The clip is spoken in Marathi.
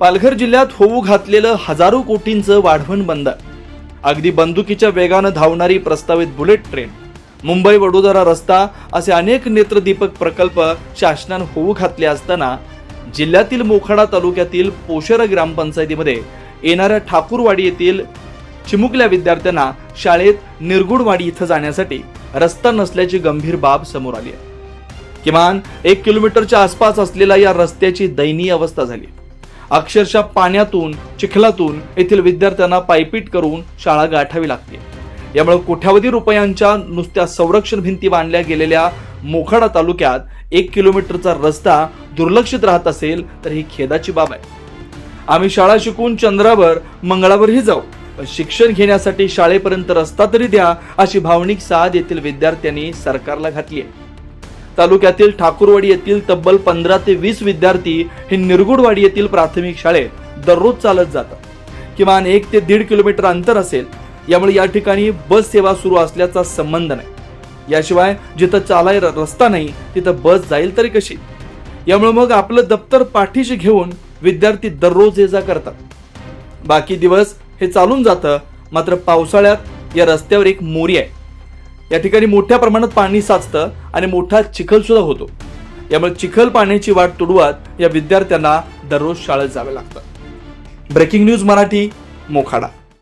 पालघर जिल्ह्यात होऊ घातलेलं हजारो कोटींचं वाढवण बंद. अगदी बंदुकीच्या वेगानं धावणारी प्रस्तावित बुलेट ट्रेन मुंबई वडोदरा रस्ता असे अनेक नेत्रदीपक प्रकल्प शासनानं होऊ घातले असताना जिल्ह्यातील मोखाडा तालुक्यातील पोशेरा ग्रामपंचायतीमध्ये येणाऱ्या ठाकूरवाडी येथील चिमुकल्या विद्यार्थ्यांना शाळेत निरगुडवाडी इथं जाण्यासाठी रस्ता नसल्याची गंभीर बाब समोर आली आहे. किमान एक किलोमीटरच्या आसपास असलेल्या या रस्त्याची दयनीय अवस्था झाली अक्षरशः पाण्यातून चिखलातून येथील विद्यार्थ्यांना पायपीट करून शाळा गाठावी लागते. यामुळे कोट्यावधी रुपयांच्या नुसत्या संरक्षण भिंती बांधल्या गेलेल्या मोखाडा तालुक्यात एक किलोमीटरचा रस्ता दुर्लक्षित राहत असेल तर ही खेदाची बाब आहे. आम्ही शाळा शिकून चंद्रावर मंगळावरही जाऊ. पण शिक्षण घेण्यासाठी शाळेपर्यंत रस्ता तरी द्या अशी भावनिक साध येथील विद्यार्थ्यांनी सरकारला घातली आहे. तालुक्यातील ठाकूरवाडी येथील तब्बल पंधरा ते वीस विद्यार्थी हे निरगुडवाडी येथील प्राथमिक शाळेत दररोज चालत जातात. किमान एक ते दीड किलोमीटर अंतर असेल. यामुळे या ठिकाणी बस सेवा सुरू असल्याचा संबंध नाही. याशिवाय जिथं चालाय रस्ता नाही तिथं बस जाईल तरी कशी? यामुळे मग आपलं दप्तर पाठीशी घेऊन विद्यार्थी दररोज ये जा करतात. बाकी दिवस हे चालून जातं मात्र पावसाळ्यात या रस्त्यावर एक मोरी आहे. या ठिकाणी मोठ्या प्रमाणात पाणी साचतं आणि मोठा चिखल सुद्धा होतो. यामुळे चिखल पाण्याची वाट तुडवत या विद्यार्थ्यांना दररोज शाळेत जावे लागतं. Breaking news Marathi Mokhada.